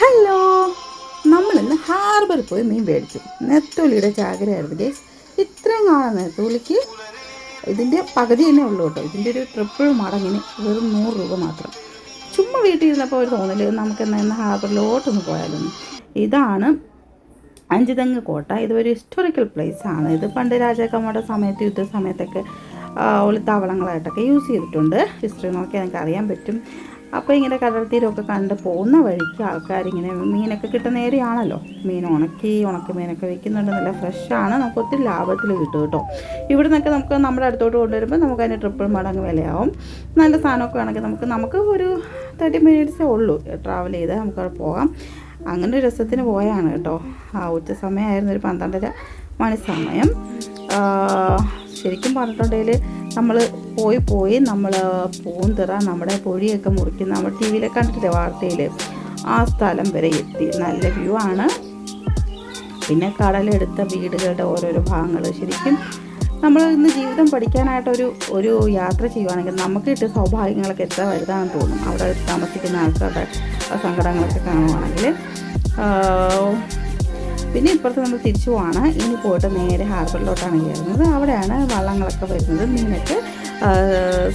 Hello നമ്മളിന്ന് ഹാർബറിൽ പോയി മീൻ മേടിച്ചു. നെത്തോലിയുടെ ചാകരയായിരുന്നു ഗേസ് ഇത്രയും കാണാൻ നെത്തോലിക്ക് ഇതിന്റെ പകുതി തന്നെ ഉള്ളൂ കേട്ടോ. ഇതിന്റെ ഒരു ട്രിപ്പിൾ മടങ്ങിന് വെറും നൂറ് രൂപ മാത്രം. ചുമ്മാ വീട്ടിൽ ഇരുന്നപ്പോൾ ഒരു തോന്നൽ നമുക്ക് എന്നാൽ ഇന്ന് ഹാർബറിലോട്ടൊന്ന് പോയാലൊന്ന്. ഇതാണ് അഞ്ചുതെങ്ങ് കോട്ട. ഇതൊരു ഹിസ്റ്റോറിക്കൽ പ്ലേസ് ആണ്. ഇത് പണ്ട് രാജാക്കന്മാരുടെ സമയത്ത് യുദ്ധ സമയത്തൊക്കെ ഒളിത്താവളങ്ങളായിട്ടൊക്കെ യൂസ് ചെയ്തിട്ടുണ്ട്. ഹിസ്റ്ററി നോക്കിയാൽ നമുക്ക് അറിയാൻ പറ്റും. അപ്പോൾ ഇങ്ങനെ കടൽ തീരമൊക്കെ കണ്ട് പോകുന്ന വഴിക്ക് ആൾക്കാരിങ്ങനെ മീനൊക്കെ കിട്ടുന്ന ഏരിയയാണല്ലോ മീൻ ഉണക്കി ഉണക്കി മീനൊക്കെ വിൽക്കുന്നുണ്ട് നല്ല ഫ്രഷാണ് നമുക്ക് ഒത്തിരി ലാഭത്തിൽ കിട്ടും കേട്ടോ. ഇവിടെ നിന്നൊക്കെ നമുക്ക് നമ്മുടെ അടുത്തോട്ട് കൊണ്ടുവരുമ്പോൾ നമുക്ക് അതിന്റെ ട്രിപ്പിൾ മടങ്ങ് വിലയാവും. നല്ല സാധനമൊക്കെ ആണെങ്കിൽ നമുക്ക് നമുക്ക് ഒരു തേർട്ടി മിനിറ്റ്സേ ഉള്ളൂ ട്രാവൽ ചെയ്ത് നമുക്കവിടെ പോകാം. അങ്ങനെ ഒരു രസത്തിന് പോയാണ് കേട്ടോ. ആ ഉച്ച സമയമായിരുന്നു ഒരു പന്ത്രണ്ടര മണി സമയം. ശരിക്കും പറഞ്ഞിട്ടുണ്ടെങ്കിൽ നമ്മൾ പോയി പോയി നമ്മൾ പൂന്തിറ നമ്മുടെ പൊഴിയൊക്കെ മുറിക്കുന്ന നമ്മൾ ടി വിയിലെ കണ്ടിട്ടില്ലേ വാർത്തയിൽ ആ സ്ഥലം വരെ എത്തി. നല്ല വ്യൂ ആണ്. പിന്നെ കടലെടുത്ത വീടുകളുടെ ഓരോരോ ഭാഗങ്ങൾ. ശരിക്കും നമ്മൾ ഇന്ന് ജീവിതം പഠിക്കാനായിട്ടൊരു ഒരു യാത്ര ചെയ്യുവാണെങ്കിൽ നമുക്ക് കിട്ടിയ സൗഭാഗ്യങ്ങളൊക്കെ എത്ര വലുതാണെന്ന് തോന്നും. അവിടെ താമസിക്കുന്ന ആൾക്കാരുടെ സങ്കടങ്ങളൊക്കെ കാണുവാണെങ്കിൽ. പിന്നെ ഇപ്പുറത്ത് നമ്മൾ തിരിച്ചു പോവാണ്. ഇനി പോയിട്ട് നേരെ ഹാർബറിലോട്ടാണ് കയറുന്നത്. അവിടെയാണ് വള്ളങ്ങളൊക്കെ വരുന്നത്. മീനൊക്കെ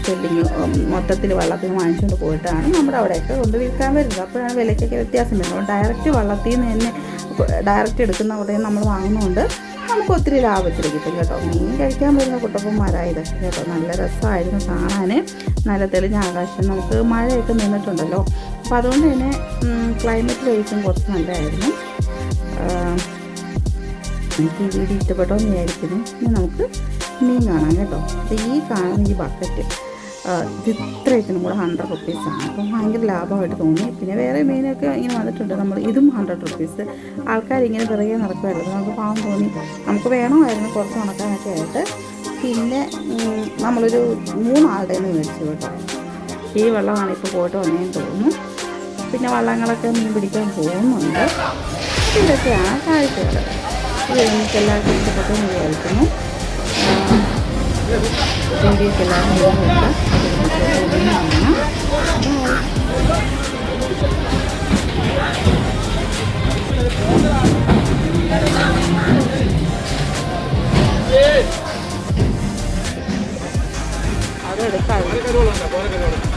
സെല്ലിങ് മൊത്തത്തിൽ വള്ളത്തിൽ വാങ്ങിച്ചുകൊണ്ട് പോയിട്ടാണ് നമ്മുടെ അവിടെയൊക്കെ കൊണ്ട് വിൽക്കാൻ വരുന്നത്. അപ്പോഴാണ് വിലയ്ക്കൊക്കെ വ്യത്യാസം വരുന്നത്. ഡയറക്റ്റ് വള്ളത്തിൽ നിന്ന് തന്നെ ഡയറക്റ്റ് എടുക്കുന്ന ഉടനെ നമ്മൾ വാങ്ങുന്നതുകൊണ്ട് നമുക്ക് ഒത്തിരി ലാഭത്തിൽ കിട്ടും കേട്ടോ. മീൻ കഴിക്കാൻ വരുന്ന കുട്ടപ്പന്മാരായ ഇതൊക്കെ കേട്ടോ. നല്ല രസമായിരുന്നു കാണാൻ നല്ല തെളിഞ്ഞ ആകാശം. നമുക്ക് മഴയൊക്കെ നിന്നിട്ടുണ്ടല്ലോ. അപ്പോൾ അതുകൊണ്ട് തന്നെ ക്ലൈമറ്റ് വൈസും കുറച്ച് നല്ലതായിരുന്നു. എനിക്ക് ഈ വീഡിയോ ഇഷ്ടപ്പെട്ടോ എന്ന് വിചാരിക്കുന്നു ഇനി നമുക്ക് മീൻ കാണാം കേട്ടോ. അപ്പോൾ ഈ കാണുന്ന ഈ ബക്കറ്റ് ഇത് ഇത്ര ഇതിനും കൂടെ ഹൺഡ്രഡ് റുപ്പീസാണ് അപ്പം ഭയങ്കര ലാഭമായിട്ട് തോന്നി. പിന്നെ വേറെ മീനൊക്കെ ഇങ്ങനെ വന്നിട്ടുണ്ട്. നമ്മൾ ഇതും ഹൺഡ്രഡ് റുപ്പീസ് ആൾക്കാർ ഇങ്ങനെ പിറകെ നടക്കുമായിരുന്നു നമുക്ക് പാവം തോന്നി. നമുക്ക് വേണമായിരുന്നു കുറച്ച് ഉണക്കാനൊക്കെ ആയിട്ട്. പിന്നെ നമ്മളൊരു മൂന്നാളുടെ നിന്ന് മേടിച്ചു കേട്ടോ. ഈ വെള്ളമാണ് ഇപ്പോൾ പോയിട്ട് വന്നേന്ന് തോന്നുന്നു. പിന്നെ വള്ളങ്ങളൊക്കെ മീൻ പിടിക്കാൻ പോകുന്നുണ്ട്. ഇതൊക്കെയാണ് കാഴ്ചകൾ ഇത് എനിക്ക് എല്ലാവർക്കും ഇഷ്ടപ്പെട്ടെന്ന് വിചാരിക്കുന്നു വീഡിയോക്ക് എല്ലാവർക്കും അതെടുക്കാം